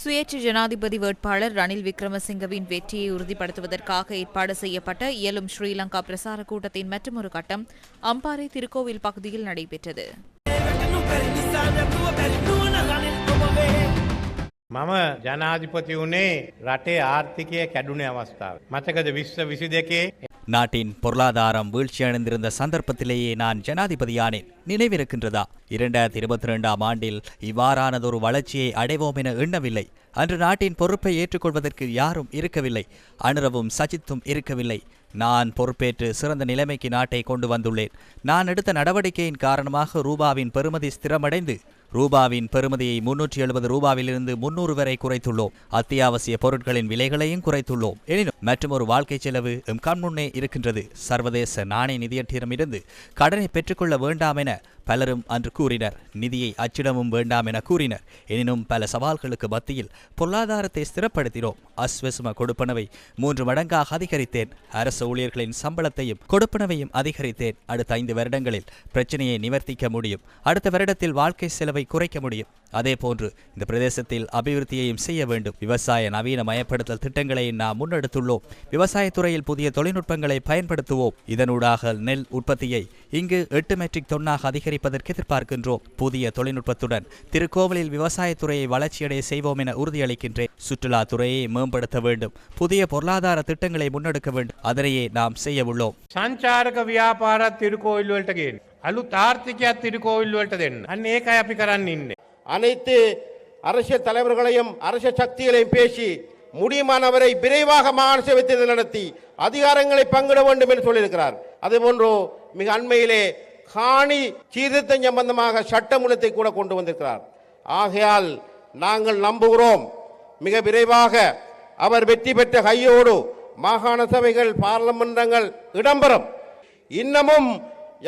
சுயேட்சை ஜனாதிபதி வேட்பாளர் ரணில் விக்ரமசிங்கவின் வெற்றியை உறுதிப்படுத்துவதற்காக ஏற்பாடு செய்யப்பட்ட இயலும் ஸ்ரீலங்கா பிரசார கூட்டத்தின் மற்றொரு கட்டம் அம்பாறை திருக்கோவில் பகுதியில் நடைபெற்றது මම ජනාධිපති වුණේ රටේ ආර්ථිකය කැඩුණේ අවස්ථාව. මතකද විශ්ව විසි දෙකේ நாட்டின் பொருளாதாரம் வீழ்ச்சியடைந்திருந்த சந்தர்ப்பத்திலேயே நான் ஜனாதிபதியானேன். நினைவிருக்கின்றதா? இரண்டாயிரத்தி இருபத்தி ரெண்டாம் ஆண்டில் இவ்வாறானதொரு வளர்ச்சியை அடைவோம் என எண்ணவில்லை. அன்று நாட்டின் பொறுப்பை ஏற்றுக்கொள்வதற்கு யாரும் இருக்கவில்லை. அனுரவும் சஜித்தும் இருக்கவில்லை. நான் பொறுப்பேற்று சிறந்த நிலைமைக்கு நாட்டை கொண்டு வந்துள்ளேன். நான் எடுத்த நடவடிக்கையின் காரணமாக ரூபாவின் பெறுமதி ஸ்திரமடைந்து ரூபாவின் பெறுமதியை முன்னூற்றி எழுபது ரூபாவிலிருந்து முன்னூறு வரை குறைத்துள்ளோம். அத்தியாவசிய பொருட்களின் விலைகளையும் குறைத்துள்ளோம். எனினும் மற்றொரு வாழ்க்கை செலவு எம் கண்முன்னே இருக்கின்றது. சர்வதேச நாணய நிதியத்திடமிருந்து கடனை பெற்றுக்கொள்ள வேண்டாம் என பலரும் அன்று கூறினர் நிதியை அச்சிடவும் வேண்டாம் என கூறினர். எனினும் பல சவால்களுக்கு மத்தியில் பொருளாதாரத்தை ஸ்திரப்படுத்தினோம். அஸ்வசும கொடுப்பனவை மூன்று மடங்காக அதிகரித்தேன். அரசு ஊழியர்களின் சம்பளத்தையும் கொடுப்பனவையும் அதிகரித்தேன். அடுத்த ஐந்து வருடங்களில் பிரச்சனையை நிவர்த்திக்க முடியும். அடுத்த வருடத்தில் வாழ்க்கை செலவை குறைக்க முடியும். அதே போன்று இந்த பிரதேசத்தில் அபிவிருத்தியையும் செய்ய வேண்டும் விவசாய நவீன மயப்படுத்தல் திட்டங்களை நாம் முன்னெடுத்துள்ளோம் விவசாயத்துறையில் புதிய தொழில்நுட்பங்களை பயன்படுத்துவோம் இதனூடாக நெல் உற்பத்தியை இங்கு எட்டு மெட்ரிக் தொன்னாக அதிகரிப்பதற்கு எதிர்பார்க்கின்றோம் புதிய தொழில்நுட்பத்துடன் திருக்கோவிலில் விவசாயத்துறையை வளர்ச்சியடைய செய்வோம் என உறுதியளிக்கின்றேன் சுற்றுலாத்துறையை மேம்படுத்த வேண்டும் புதிய பொருளாதார திட்டங்களை முன்னெடுக்க வேண்டும் அதனையே நாம் செய்ய உள்ளோம் සංචාරක ව්‍යාපාරත් තිරුකෝවිල්වලට ගෙන්. අලුත් ආර්ථිකයක් තිරුකෝවිල්වලට දෙන්න. අන්න ඒකයි අපි කරන්න ඉන්න. அனைத்து அரசியல் தலைவர்களையும் அரசியல் சக்திகளையும் பேசி முடியுமானவரை விரைவாக மாகாண சேவை தேர்தல் நடத்தி அதிகாரங்களை பங்கிட வேண்டும் என்று சொல்லியிருக்கிறார். அதேபோன்று மிக அண்மையிலே காணி சீர்திருத்தம் சம்பந்தமாக சட்டமூலத்தை கூட கொண்டு வந்திருக்கிறார். ஆகையால் நாங்கள் நம்புகிறோம். மிக விரைவாக அவர் வெற்றி பெற்ற கையோடு மாகாண சபைகள் பாராளுமன்றங்கள் இடம்பெறும். இன்னமும்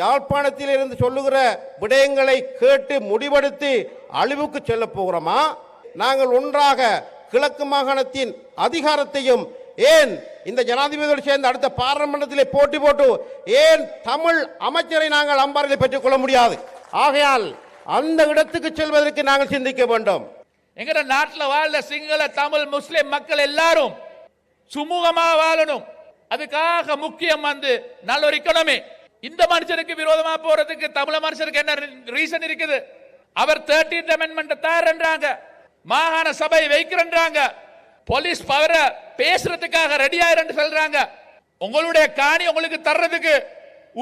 யாழ்ப்பாணத்தில் இருந்து சொல்லுகிற விடயங்களை கேட்டு முடிவெடுத்து அழிவுக்கு செல்ல போகிறோமா? நாங்கள் ஒன்றாக கிழக்கு மாகாணத்தின் அதிகாரத்தையும் ஏன் இந்த ஜனாதிபதியோடு சேர்ந்து அடுத்த பாராளுமன்றத்திலே போட்டி போட்டு ஏன் தமிழ் அமைச்சரை நாங்கள் அம்பாரில் பெற்றுக்கொள்ள முடியாது? ஆகையால் அந்த இடத்துக்கு செல்வதற்கு நாங்கள் சிந்திக்க வேண்டும். எங்கட நாட்டில் வாழ்ற சிங்கள தமிழ் முஸ்லிம் மக்கள் எல்லாரும் சுமூகமாக வாழணும். அதுக்காக முக்கியம் வந்து நல்ல ஒரு economy. இந்த மனுஷனுக்கு விரோதமா போறதுக்கு தமிழ மனுஷனுக்கு என்ன ரீசன் இருக்குது? அவர் தேர்ட்டீன் அமெண்ட்மெண்ட் தயார்ன்றாங்க மாகாண சபை வைக்கிறன்றாங்க. போலீஸ் பவரை பேசுறதுக்காக ரெடி ஆயிரன்னு சொல்றாங்க. உங்களுடைய காணி உங்களுக்கு தர்றதுக்கு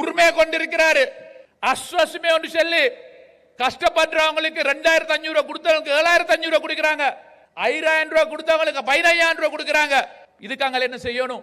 உரிமை கொண்டிருக்கிறாரு. அஸ்வசுமே ஒன்று சொல்லி கஷ்டப்படுறவங்களுக்கு ரெண்டாயிரத்தி அஞ்சூறு கொடுத்தவங்களுக்கு ஏழாயிரத்தி அஞ்சூறு கொடுக்குறாங்க. ஐயாயிரம் ரூபாய் கொடுத்தவங்களுக்கு பதினையாயிரம் ரூபாய் கொடுக்குறாங்க. இதுக்கு என்ன செய்யணும்?